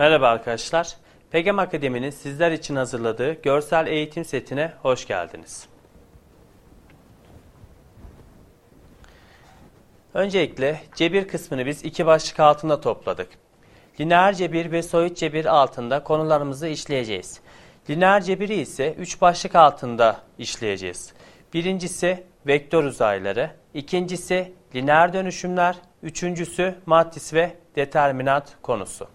Merhaba arkadaşlar. PEGEM Akademi'nin sizler için hazırladığı görsel eğitim setine hoş geldiniz. Öncelikle cebir kısmını biz iki başlık altında topladık. Lineer cebir ve soyut cebir altında konularımızı işleyeceğiz. Lineer cebiri ise üç başlık altında işleyeceğiz. Birincisi vektör uzayları, ikincisi lineer dönüşümler, üçüncüsü matris ve determinant konusu.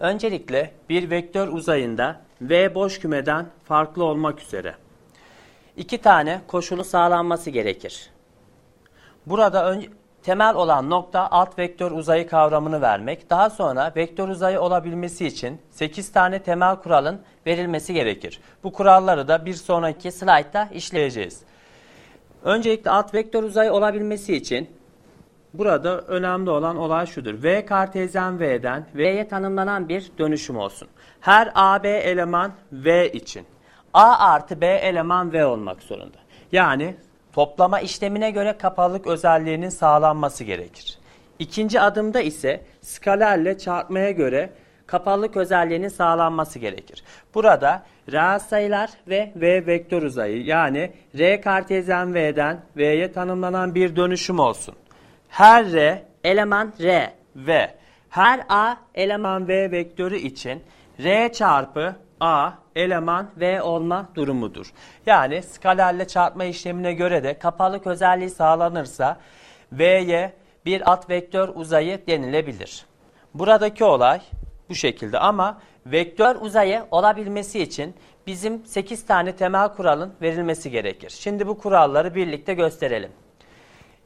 Öncelikle bir vektör uzayında V boş kümeden farklı olmak üzere iki tane koşulu sağlanması gerekir. Burada ön, temel olan nokta alt vektör uzayı kavramını vermek. Daha sonra vektör uzayı olabilmesi için 8 tane temel kuralın verilmesi gerekir. Bu kuralları da bir sonraki slaytta işleyeceğiz. Öncelikle alt vektör uzayı olabilmesi için burada önemli olan olay şudur. V kartezyen V'den V'ye tanımlanan bir dönüşüm olsun. Her AB eleman V için A artı B eleman V olmak zorunda. Yani toplama işlemine göre kapalılık özelliğinin sağlanması gerekir. İkinci adımda ise skalerle çarpmaya göre kapalılık özelliğinin sağlanması gerekir. Burada reel sayılar ve V vektör uzayı yani R kartezyen V'den V'ye tanımlanan bir dönüşüm olsun. Her R eleman R ve her A eleman V vektörü için R çarpı A eleman V olma durumudur. Yani skalerle çarpma işlemine göre de kapalık özelliği sağlanırsa V'ye bir alt vektör uzayı denilebilir. Buradaki olay bu şekilde ama vektör uzayı olabilmesi için bizim 8 tane temel kuralın verilmesi gerekir. Şimdi bu kuralları birlikte gösterelim.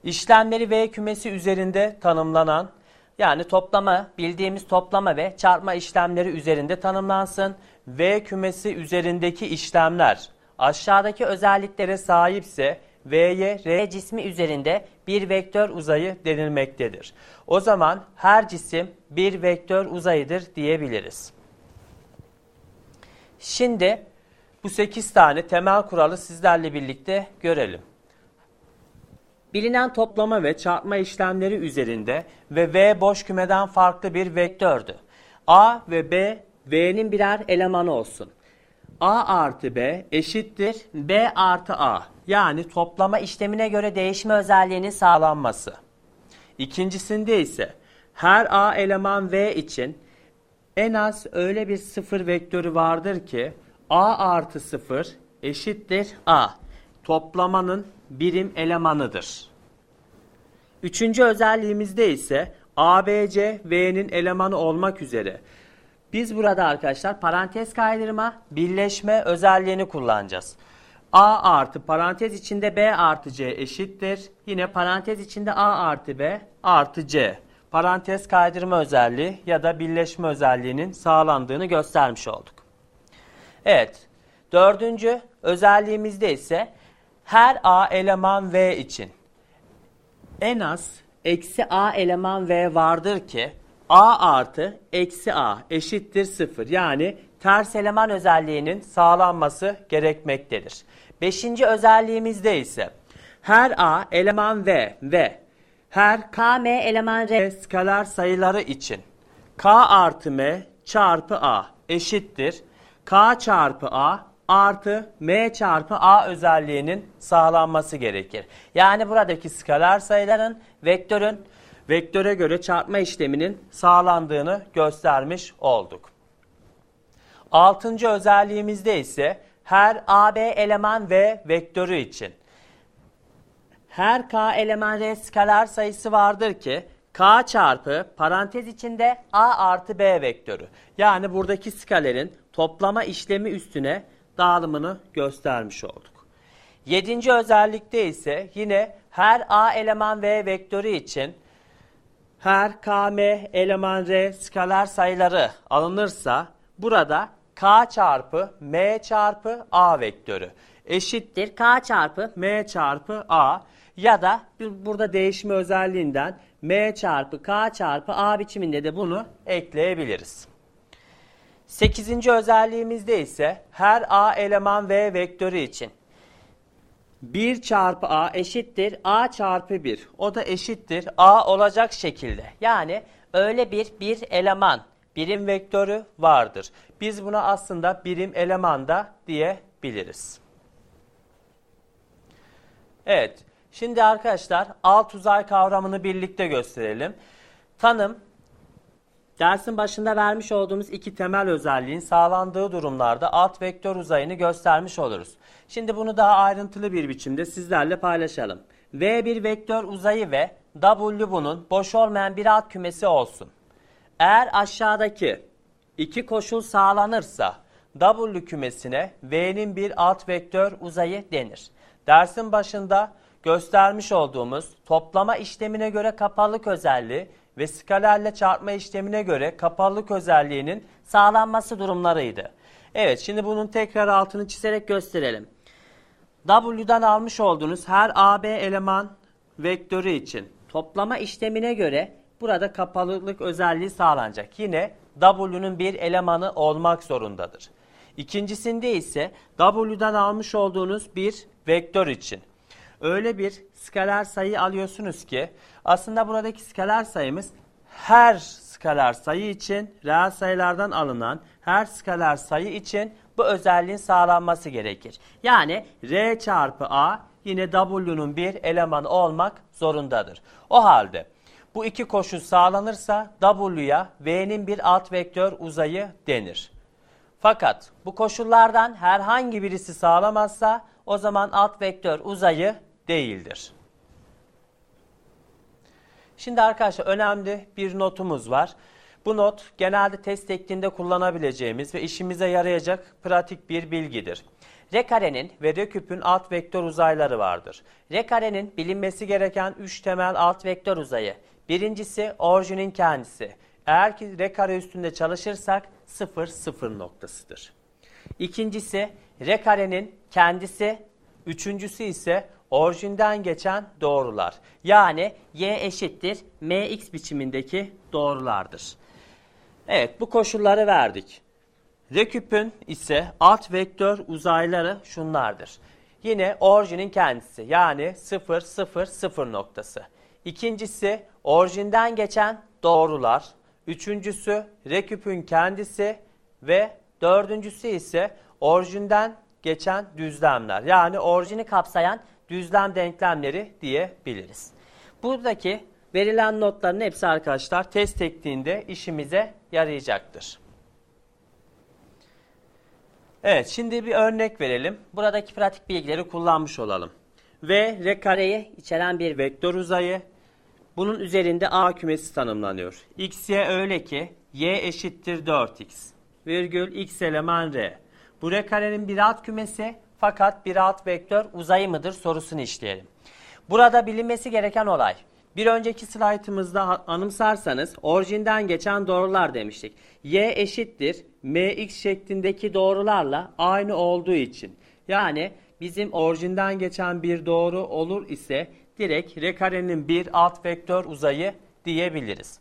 İşlemleri V kümesi üzerinde tanımlanan yani toplama bildiğimiz toplama ve çarpma işlemleri üzerinde tanımlansın. V kümesi üzerindeki işlemler aşağıdaki özelliklere sahipse V'ye R cismi üzerinde bir vektör uzayı denilmektedir. O zaman her cisim bir vektör uzayıdır diyebiliriz. Şimdi bu 8 tane temel kuralı sizlerle birlikte görelim. Bilinen toplama ve çarpma işlemleri üzerinde ve V boş kümeden farklı bir vektördü. A ve B, V'nin birer elemanı olsun. A artı B eşittir B artı A. Yani toplama işlemine göre değişme özelliğinin sağlanması. İkincisinde ise her A eleman V için en az öyle bir sıfır vektörü vardır ki A artı sıfır eşittir A. Toplamanın birim elemanıdır. Üçüncü özelliğimizde ise ABC V'nin elemanı olmak üzere biz burada arkadaşlar parantez kaydırma, birleşme özelliğini kullanacağız. A artı parantez içinde B artı C eşittir. Yine parantez içinde A artı B artı C. Parantez kaydırma özelliği ya da birleşme özelliğinin sağlandığını göstermiş olduk. Evet. Dördüncü özelliğimizde ise her A eleman V için en az eksi A eleman V vardır ki A artı eksi A eşittir 0. Yani ters eleman özelliğinin sağlanması gerekmektedir. Beşinci özelliğimizde ise her A eleman V ve her KM eleman R skalar sayıları için K artı M çarpı A eşittir. K çarpı A artı M çarpı A özelliğinin sağlanması gerekir. Yani buradaki skalar sayıların vektörün vektöre göre çarpma işleminin sağlandığını göstermiş olduk. Altıncı özelliğimizde ise her AB eleman V vektörü için her K eleman R skalar sayısı vardır ki K çarpı parantez içinde A artı B vektörü. Yani buradaki skalerin toplama işlemi üstüne dağılımını göstermiş olduk. Yedinci özellikte ise yine her A eleman V vektörü için her km eleman r skalar sayıları alınırsa burada k çarpı m çarpı a vektörü eşittir k çarpı m çarpı a ya da burada değişme özelliğinden m çarpı k çarpı a biçiminde de bunu ekleyebiliriz. Sekizinci özelliğimizde ise her a eleman v vektörü için 1 çarpı a eşittir a çarpı 1. O da eşittir a olacak şekilde. Yani öyle bir bir eleman birim vektörü vardır. Biz buna aslında birim eleman da diyebiliriz. Evet, şimdi arkadaşlar alt uzay kavramını birlikte gösterelim. Tanım, dersin başında vermiş olduğumuz iki temel özelliğin sağlandığı durumlarda alt vektör uzayını göstermiş oluruz. Şimdi bunu daha ayrıntılı bir biçimde sizlerle paylaşalım. V bir vektör uzayı ve W bunun boş olmayan bir alt kümesi olsun. Eğer aşağıdaki iki koşul sağlanırsa W kümesine V'nin bir alt vektör uzayı denir. Dersin başında göstermiş olduğumuz toplama işlemine göre kapalılık özelliği ve skalerle çarpma işlemine göre kapalılık özelliğinin sağlanması durumlarıydı. Evet şimdi bunun tekrar altını çizerek gösterelim. W'dan almış olduğunuz her AB eleman vektörü için toplama işlemine göre burada kapalılık özelliği sağlanacak. Yine W'nun bir elemanı olmak zorundadır. İkincisinde ise W'dan almış olduğunuz bir vektör için öyle bir skaler sayı alıyorsunuz ki aslında buradaki skaler sayımız her skaler sayı için reel sayılardan alınan her skaler sayı için bu özelliğin sağlanması gerekir. Yani R çarpı A yine W'nun bir elemanı olmak zorundadır. O halde bu iki koşul sağlanırsa W'ya V'nin bir alt vektör uzayı denir. Fakat bu koşullardan herhangi birisi sağlamazsa o zaman alt vektör uzayı değildir. Şimdi arkadaşlar önemli bir notumuz var. Bu not genelde test tekniğinde kullanabileceğimiz ve işimize yarayacak pratik bir bilgidir. R karenin ve R küpün alt vektör uzayları vardır. R karenin bilinmesi gereken 3 temel alt vektör uzayı. Birincisi orijinin kendisi. Eğer ki R kare üstünde çalışırsak 0 0 noktasıdır. İkincisi R karenin kendisi. Üçüncüsü ise orijinden geçen doğrular. Yani y eşittir mx biçimindeki doğrulardır. Evet bu koşulları verdik. R küpün ise alt vektör uzayları şunlardır. Yine orijinin kendisi yani 0 0 0 noktası. İkincisi orijinden geçen doğrular. Üçüncüsü R küpün kendisi ve dördüncüsü ise orijinden geçen düzlemler. Yani orijini kapsayan düzlem denklemleri diyebiliriz. Buradaki verilen notların hepsi arkadaşlar test tekniğinde işimize yarayacaktır. Evet şimdi bir örnek verelim. Buradaki pratik bilgileri kullanmış olalım. V R kareyi içeren bir vektör uzayı. Bunun üzerinde A kümesi tanımlanıyor. X, Y öyle ki Y eşittir 4X. Virgül X eleman R. Bu R karenin bir alt kümesi fakat bir alt vektör uzayı mıdır sorusunu işleyelim. Burada bilinmesi gereken olay. Bir önceki slaytımızda anımsarsanız orijinden geçen doğrular demiştik. Y eşittir mx şeklindeki doğrularla aynı olduğu için. Yani bizim orijinden geçen bir doğru olur ise direkt R karenin bir alt vektör uzayı diyebiliriz.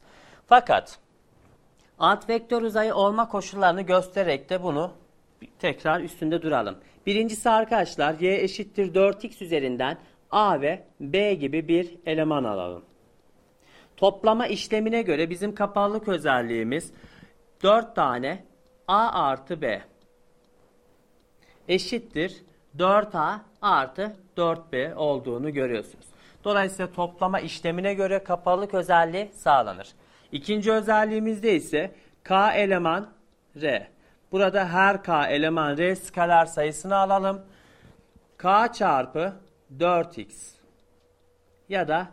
Fakat alt vektör uzayı olma koşullarını göstererek de bunu tekrar üstünde duralım. Birincisi arkadaşlar y eşittir 4x üzerinden a ve b gibi bir eleman alalım. Toplama işlemine göre bizim kapalılık özelliğimiz 4 tane a artı b eşittir 4a artı 4b olduğunu görüyorsunuz. Dolayısıyla toplama işlemine göre kapalılık özelliği sağlanır. İkinci özelliğimizde ise k eleman r. Burada her k eleman r skalar sayısını alalım. k çarpı 4x ya da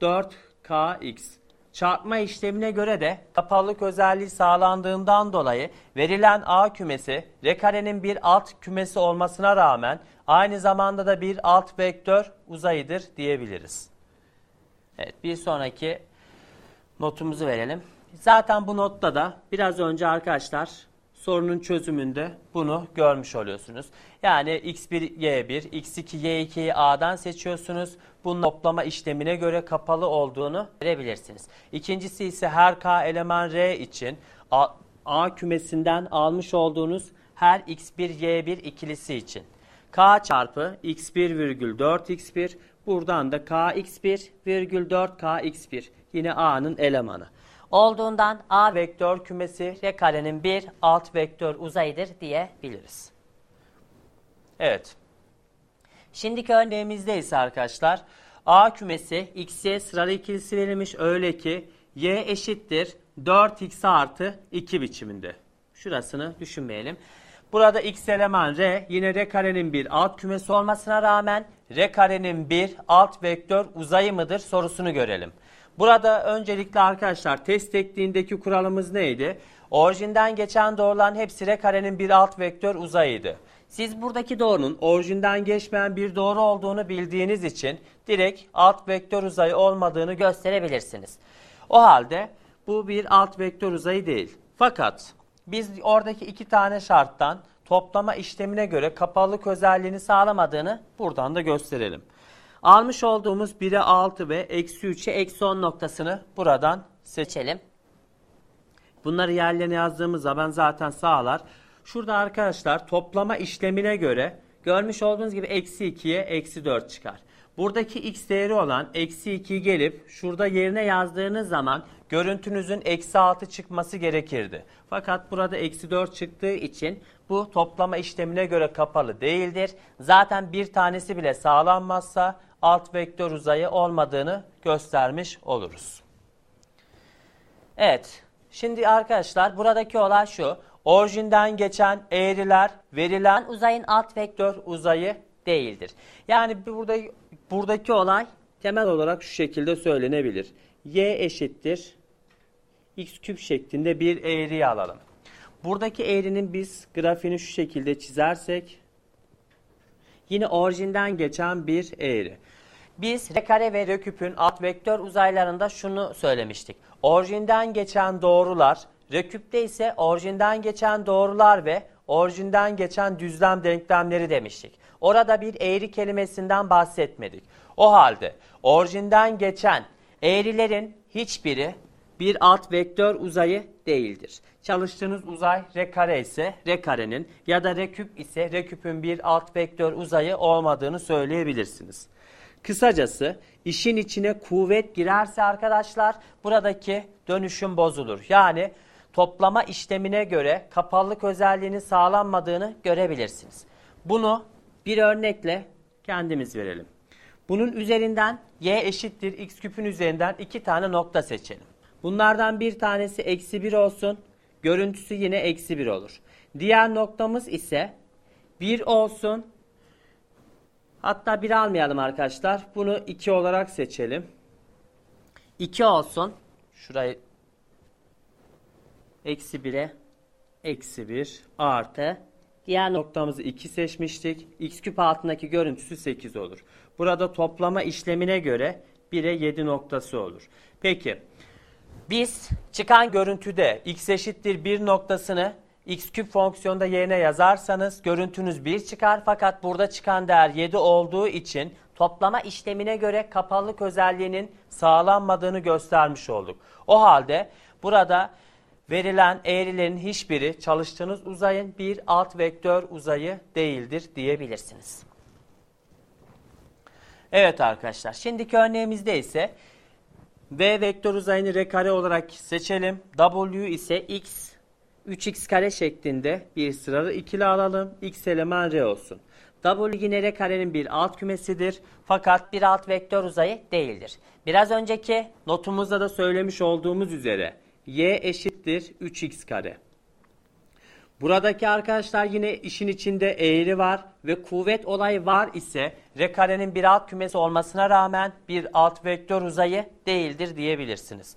4kx çarpma işlemine göre de kapalılık özelliği sağlandığından dolayı verilen A kümesi R karenin bir alt kümesi olmasına rağmen aynı zamanda da bir alt vektör uzayıdır diyebiliriz. Evet bir sonraki notumuzu verelim. Zaten bu notta da biraz önce arkadaşlar sorunun çözümünde bunu görmüş oluyorsunuz. Yani x1 y1, x2 y2'yi a'dan seçiyorsunuz. Bunun toplama işlemine göre kapalı olduğunu verebilirsiniz. İkincisi ise her k eleman r için a, a kümesinden almış olduğunuz her x1 y1 ikilisi için. k çarpı x1 virgül 4 x1 buradan da k x1 virgül 4 k x1 yine a'nın elemanı. Olduğundan A vektör kümesi R karenin bir alt vektör uzayıdır diyebiliriz. Evet. Şimdiki örneğimizde ise arkadaşlar A kümesi x'ye sıralı ikilisi verilmiş öyle ki y eşittir 4x artı 2 biçiminde. Şurasını düşünmeyelim. Burada x eleman r yine r karenin bir alt kümesi olmasına rağmen r karenin bir alt vektör uzayı mıdır sorusunu görelim. Burada öncelikle arkadaşlar test tekniğindeki kuralımız neydi? Orijinden geçen doğruların hepsi r karenin bir alt vektör uzayıydı. Siz buradaki doğrunun orijinden geçmeyen bir doğru olduğunu bildiğiniz için direkt alt vektör uzayı olmadığını gösterebilirsiniz. O halde bu bir alt vektör uzayı değil. Fakat biz oradaki iki tane şarttan toplama işlemine göre kapalılık özelliğini sağlamadığını buradan da gösterelim. Almış olduğumuz 1'e 6 ve eksi 3'e eksi 10 noktasını buradan seçelim. Bunları yerlerine yazdığımız zaman zaten sağlar. Şurada arkadaşlar toplama işlemine göre görmüş olduğunuz gibi eksi 2'ye eksi 4 çıkar. Buradaki x değeri olan eksi 2 gelip şurada yerine yazdığınız zaman görüntünüzün eksi 6 çıkması gerekirdi. Fakat burada eksi 4 çıktığı için bu toplama işlemine göre kapalı değildir. Zaten bir tanesi bile sağlanmazsa alt vektör uzayı olmadığını göstermiş oluruz. Evet. Şimdi arkadaşlar buradaki olay şu. Orijinden geçen eğriler verilen uzayın alt vektör uzayı değildir. Yani burada buradaki olay temel olarak şu şekilde söylenebilir. Y eşittir x küp şeklinde bir eğriyi alalım. Buradaki eğrinin biz grafiğini şu şekilde çizersek yine orijinden geçen bir eğri. Biz r kare ve r küpün alt vektör uzaylarında şunu söylemiştik. Orijinden geçen doğrular, r küpte ise orijinden geçen doğrular ve orijinden geçen düzlem denklemleri demiştik. Orada bir eğri kelimesinden bahsetmedik. O halde orijinden geçen eğrilerin hiçbiri bir alt vektör uzayı değildir. Çalıştığınız uzay r kare ise r karenin ya da r küp ise r küpün bir alt vektör uzayı olmadığını söyleyebilirsiniz. Kısacası işin içine kuvvet girerse arkadaşlar buradaki dönüşüm bozulur. Yani toplama işlemine göre kapalılık özelliğini sağlanmadığını görebilirsiniz. Bunu bir örnekle kendimiz verelim. Bunun üzerinden y eşittir x küpün üzerinden iki tane nokta seçelim. Bunlardan bir tanesi eksi 1 olsun. Görüntüsü yine eksi 1 olur. Diğer noktamız ise 1 olsun. Hatta 1 almayalım arkadaşlar. Bunu 2 olarak seçelim. 2 olsun. Şurayı eksi 1'e eksi 1 artı. Diğer noktamızı 2 seçmiştik. x küp altındaki görüntüsü 8 olur. Burada toplama işlemine göre 1'e 7 noktası olur. Peki biz çıkan görüntüde x eşittir 1 noktasını x küp fonksiyonda yerine yazarsanız görüntünüz 1 çıkar fakat burada çıkan değer 7 olduğu için toplama işlemine göre kapalılık özelliğinin sağlanmadığını göstermiş olduk. O halde burada verilen eğrilerin hiçbiri çalıştığınız uzayın bir alt vektör uzayı değildir diyebilirsiniz. Evet arkadaşlar şimdiki örneğimizde ise V vektör uzayını r kare olarak seçelim. W ise x 3x kare şeklinde bir sıralı ikili alalım. X eleman r olsun. W yine r karenin bir alt kümesidir. Fakat bir alt vektör uzayı değildir. Biraz önceki notumuzda da söylemiş olduğumuz üzere y eşittir 3x kare. Buradaki arkadaşlar yine işin içinde eğri var ve kuvvet olayı var ise r karenin bir alt kümesi olmasına rağmen bir alt vektör uzayı değildir diyebilirsiniz.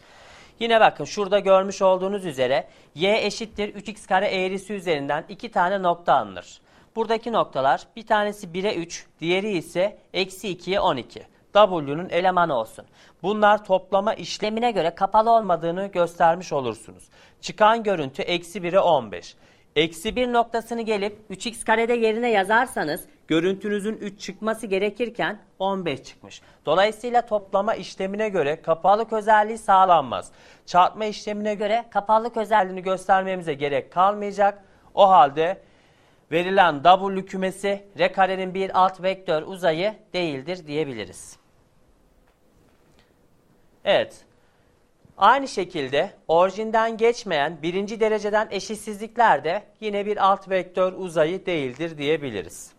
Yine bakın şurada görmüş olduğunuz üzere y eşittir 3x kare eğrisi üzerinden iki tane nokta alınır. Buradaki noktalar bir tanesi 1'e 3, diğeri ise eksi 2'ye 12. W'nun elemanı olsun. Bunlar toplama işlemine göre kapalı olmadığını göstermiş olursunuz. Çıkan görüntü eksi 1'e 15. Eksi 1 noktasını gelip 3x karede yerine yazarsanız görüntünüzün 3 çıkması gerekirken 15 çıkmış. Dolayısıyla toplama işlemine göre kapalılık özelliği sağlanmaz. Çarpma işlemine göre kapalılık özelliğini göstermemize gerek kalmayacak. O halde verilen W kümesi R karenin bir alt vektör uzayı değildir diyebiliriz. Evet. Aynı şekilde orijinden geçmeyen birinci dereceden eşitsizlikler de yine bir alt vektör uzayı değildir diyebiliriz.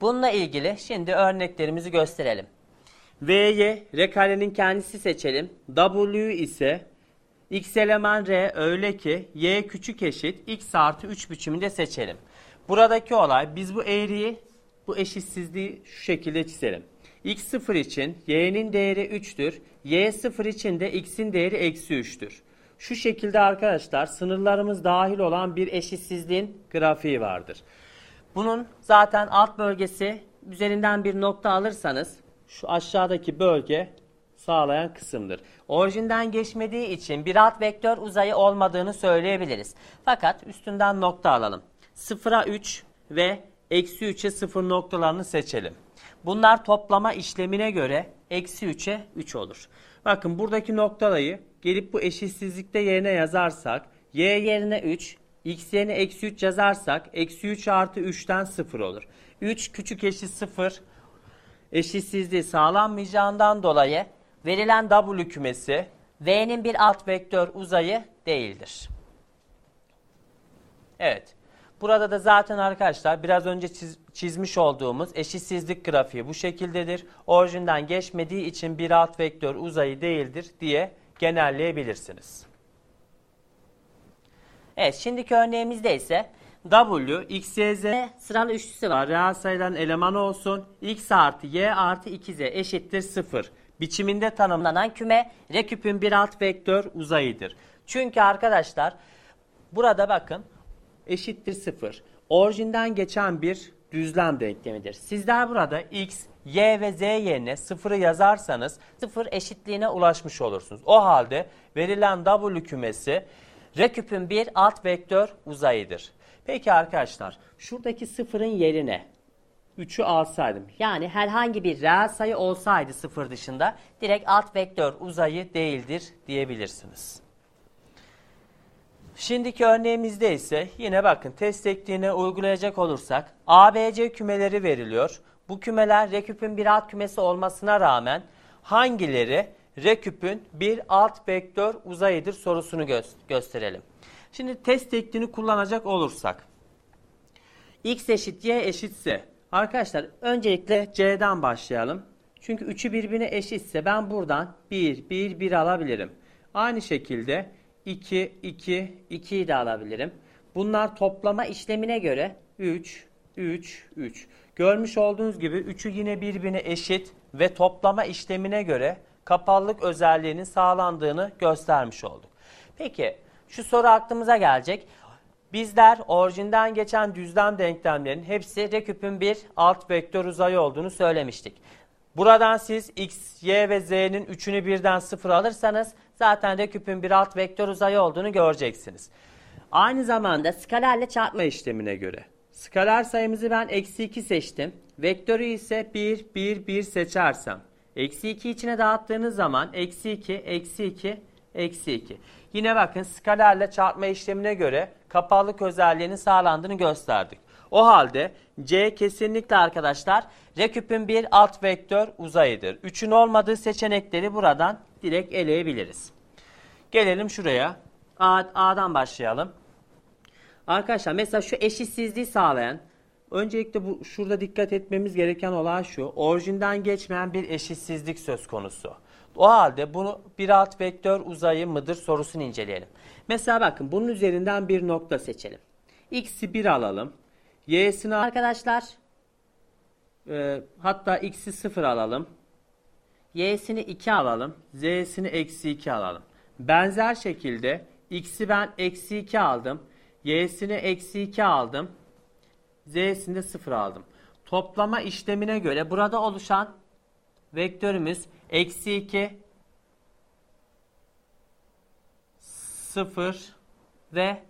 Bununla ilgili şimdi örneklerimizi gösterelim. V'ye R kendisi seçelim. W ise x eleman R öyle ki y küçük eşit x artı 3 biçiminde seçelim. Buradaki olay biz bu eğriyi, bu eşitsizliği şu şekilde çizelim. x 0 için y'nin değeri 3'tür. y 0 için de x'in değeri eksi 3'tür. Şu şekilde arkadaşlar sınırlarımız dahil olan bir eşitsizliğin grafiği vardır. Bunun zaten alt bölgesi üzerinden bir nokta alırsanız şu aşağıdaki bölge sağlayan kısımdır. Orijinden geçmediği için bir alt vektör uzayı olmadığını söyleyebiliriz. Fakat üstünden nokta alalım. 0'a 3 ve eksi 3'e 0 noktalarını seçelim. Bunlar toplama işlemine göre eksi 3'e 3 olur. Bakın buradaki noktalayı gelip bu eşitsizlikte yerine yazarsak y yerine 3, x yerine eksi 3 yazarsak eksi 3 artı 3'ten 0 olur. 3 küçük eşit 0 eşitsizliği sağlanmayacağından dolayı verilen W kümesi V'nin bir alt vektör uzayı değildir. Evet. Burada da zaten arkadaşlar biraz önce çiz- çizmiş olduğumuz eşitsizlik grafiği bu şekildedir. Orijinden geçmediği için bir alt vektör uzayı değildir diye genelleyebilirsiniz. Evet şimdiki örneğimizde ise W, X, Y, Z sıralı üçlüsü var. Reel sayıların elemanı olsun. X artı Y artı 2Z eşittir 0. Biçiminde tanımlanan küme R küpün bir alt vektör uzayıdır. Çünkü arkadaşlar burada bakın eşittir 0. Orijinden geçen bir düzlem denklemidir. Sizler burada x, y ve z yerine 0'ı yazarsanız 0 eşitliğine ulaşmış olursunuz. O halde verilen W kümesi R küpün bir alt vektör uzayıdır. Peki arkadaşlar şuradaki sıfırın yerine 3'ü alsaydım yani herhangi bir reel sayı olsaydı sıfır dışında direkt alt vektör uzayı değildir diyebilirsiniz. Şimdiki örneğimizde ise yine bakın test tekniğini uygulayacak olursak ABC kümeleri veriliyor. Bu kümeler R küpün bir alt kümesi olmasına rağmen hangileri R küpün bir alt vektör uzayıdır sorusunu gö- gösterelim. Şimdi test tekniğini kullanacak olursak x eşit y eşitse arkadaşlar öncelikle c'den başlayalım. Çünkü üçü birbirine eşitse ben buradan 1, 1, 1 alabilirim. Aynı şekilde 2, 2, 2'yi de alabilirim. Bunlar toplama işlemine göre 3, 3, 3. Görmüş olduğunuz gibi üçü yine birbirine eşit ve toplama işlemine göre kapalılık özelliğinin sağlandığını göstermiş olduk. Peki şu soru aklımıza gelecek. Bizler orijinden geçen düzlem denklemlerin hepsi R küpün bir alt vektör uzayı olduğunu söylemiştik. Buradan siz x, y ve z'nin üçünü birden sıfır alırsanız zaten R küpün bir alt vektör uzayı olduğunu göreceksiniz. Aynı zamanda skalerle çarpma işlemine göre. Skaler sayımızı ben eksi 2 seçtim. Vektörü ise 1, 1, 1 seçersem. Eksi 2 içine dağıttığınız zaman eksi 2, eksi 2, eksi 2. Yine bakın skalerle çarpma işlemine göre kapalılık özelliğinin sağlandığını gösterdik. O halde C kesinlikle arkadaşlar R küpün bir alt vektör uzayıdır. 3'ün olmadığı seçenekleri buradan direkt eleyebiliriz. Gelelim şuraya. A, A'dan başlayalım. Arkadaşlar mesela şu eşitsizliği sağlayan öncelikle bu şurada dikkat etmemiz gereken olay şu. Orijinden geçmeyen bir eşitsizlik söz konusu. O halde bunu bir alt vektör uzayı mıdır sorusunu inceleyelim. Mesela bakın bunun üzerinden bir nokta seçelim. X'i 1 alalım. Y'sini arkadaşlar e, hatta X'i 0 alalım. Y'sini 2 alalım. Z'sini eksi 2 alalım. Benzer şekilde X'i ben eksi 2 aldım. Y'sini eksi 2 aldım. Z'sini de 0 aldım. Toplama işlemine göre burada oluşan vektörümüz eksi 2 0 ve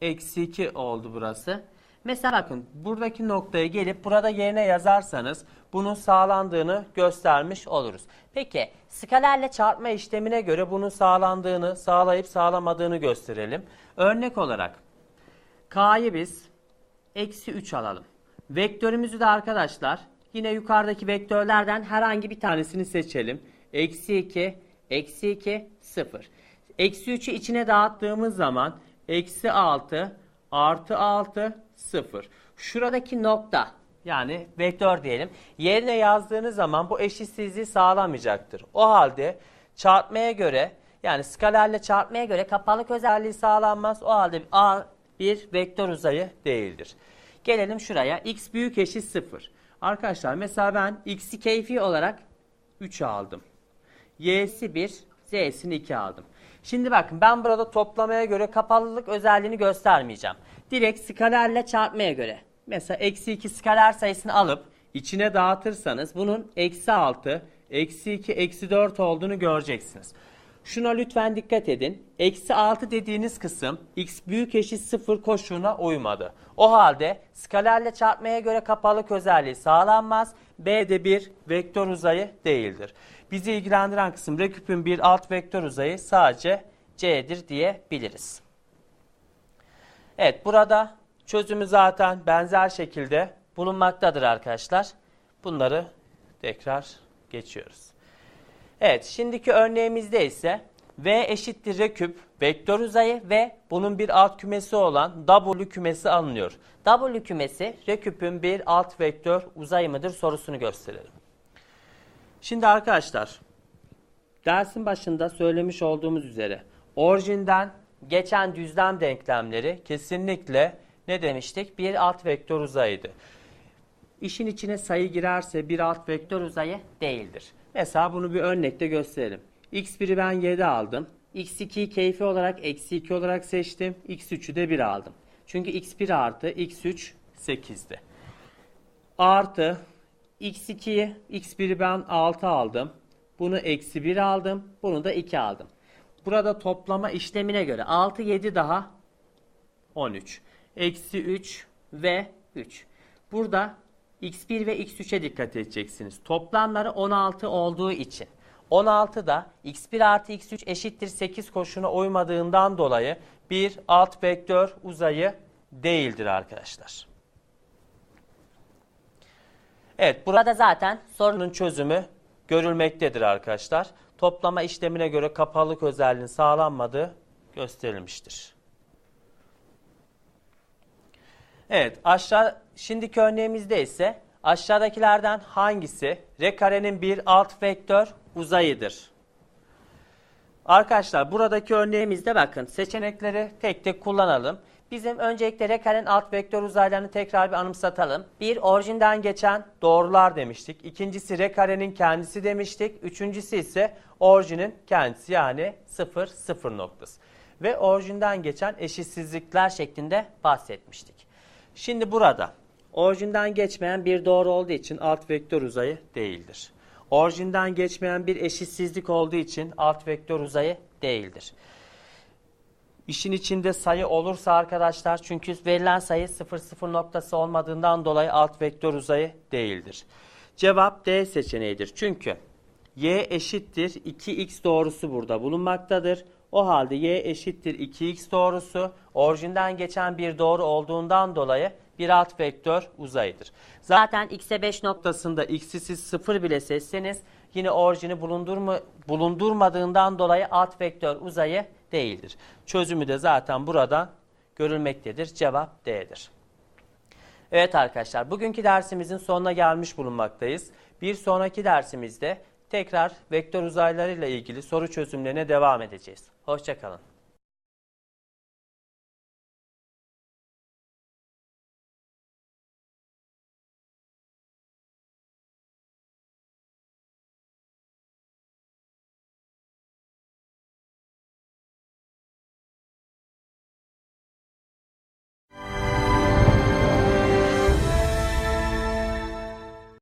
eksi 2 oldu burası. Mesela bakın buradaki noktaya gelip burada yerine yazarsanız bunun sağlandığını göstermiş oluruz. Peki skalerle çarpma işlemine göre bunun sağlandığını sağlayıp sağlamadığını gösterelim. Örnek olarak K'yı biz eksi 3 alalım. Vektörümüzü de arkadaşlar yine yukarıdaki vektörlerden herhangi bir tanesini seçelim. Eksi 2, eksi 2, 0. Eksi 3'ü içine dağıttığımız zaman eksi 6 artı 6 0. Şuradaki nokta yani vektör diyelim yerine yazdığınız zaman bu eşitsizliği sağlamayacaktır. O halde çarpmaya göre yani skalerle çarpmaya göre kapalık özelliği sağlanmaz. O halde A bir vektör uzayı değildir. Gelelim şuraya x büyük eşit 0. Arkadaşlar mesela ben x'i keyfi olarak 3 aldım. Y'si 1, Z'sini 2 aldım. Şimdi bakın ben burada toplamaya göre kapalılık özelliğini göstermeyeceğim. Direkt skalerle çarpmaya göre. Mesela eksi 2 skaler sayısını alıp içine dağıtırsanız bunun eksi 6, eksi 2, eksi 4 olduğunu göreceksiniz. Şuna lütfen dikkat edin. Eksi 6 dediğiniz kısım x büyük eşit 0 koşuluna uymadı. O halde skalerle çarpmaya göre kapalık özelliği sağlanmaz. B de bir vektör uzayı değildir. Bizi ilgilendiren kısım reküpün bir alt vektör uzayı sadece C'dir diyebiliriz. Evet burada çözümü zaten benzer şekilde bulunmaktadır arkadaşlar. Bunları tekrar geçiyoruz. Evet şimdiki örneğimizde ise V eşittir R küp vektör uzayı ve bunun bir alt kümesi olan W kümesi alınıyor. W kümesi R küpün bir alt vektör uzayı mıdır sorusunu gösterelim. Şimdi arkadaşlar dersin başında söylemiş olduğumuz üzere orijinden geçen düzlem denklemleri kesinlikle ne demiştik? Bir alt vektör uzayıydı. İşin içine sayı girerse bir alt vektör uzayı değildir. Mesela bunu bir örnekte gösterelim. x1'i ben 7 aldım. x2'yi keyfi olarak eksi 2 olarak seçtim. x3'ü de 1 aldım. Çünkü x1 artı x3 8'di. Artı x2'yi x1'i ben 6 aldım. Bunu eksi 1 aldım. Bunu da 2 aldım. Burada toplama işlemine göre 6 7 daha 13. Eksi 3 ve 3. Burada x1 ve x3'e dikkat edeceksiniz. Toplamları 16 olduğu için. 16 da x1 artı x3 eşittir 8 koşuna uymadığından dolayı bir alt vektör uzayı değildir arkadaşlar. Evet burada zaten sorunun çözümü görülmektedir arkadaşlar. Toplama işlemine göre kapalık özelliğinin sağlanmadığı gösterilmiştir. Evet aşağı şimdiki örneğimizde ise aşağıdakilerden hangisi R karenin bir alt vektör uzayıdır? Arkadaşlar buradaki örneğimizde bakın seçenekleri tek tek kullanalım. Bizim öncelikle R karenin alt vektör uzaylarını tekrar bir anımsatalım. Bir orijinden geçen doğrular demiştik. İkincisi R karenin kendisi demiştik. Üçüncüsü ise orijinin kendisi yani 0 0 noktası. Ve orijinden geçen eşitsizlikler şeklinde bahsetmiştik. Şimdi burada orijinden geçmeyen bir doğru olduğu için alt vektör uzayı değildir. Orijinden geçmeyen bir eşitsizlik olduğu için alt vektör uzayı değildir. İşin içinde sayı olursa arkadaşlar çünkü verilen sayı 0 0 noktası olmadığından dolayı alt vektör uzayı değildir. Cevap D seçeneğidir. Çünkü y eşittir 2x doğrusu burada bulunmaktadır. O halde y eşittir 2x doğrusu orijinden geçen bir doğru olduğundan dolayı bir alt vektör uzayıdır. Zaten x'e 5 noktasında x'i siz 0 bile seçseniz yine orijini bulundurma, bulundurmadığından dolayı alt vektör uzayı değildir. Çözümü de zaten buradan görülmektedir. Cevap D'dir. Evet arkadaşlar bugünkü dersimizin sonuna gelmiş bulunmaktayız. Bir sonraki dersimizde tekrar vektör uzaylarıyla ilgili soru çözümlerine devam edeceğiz. Hoşçakalın.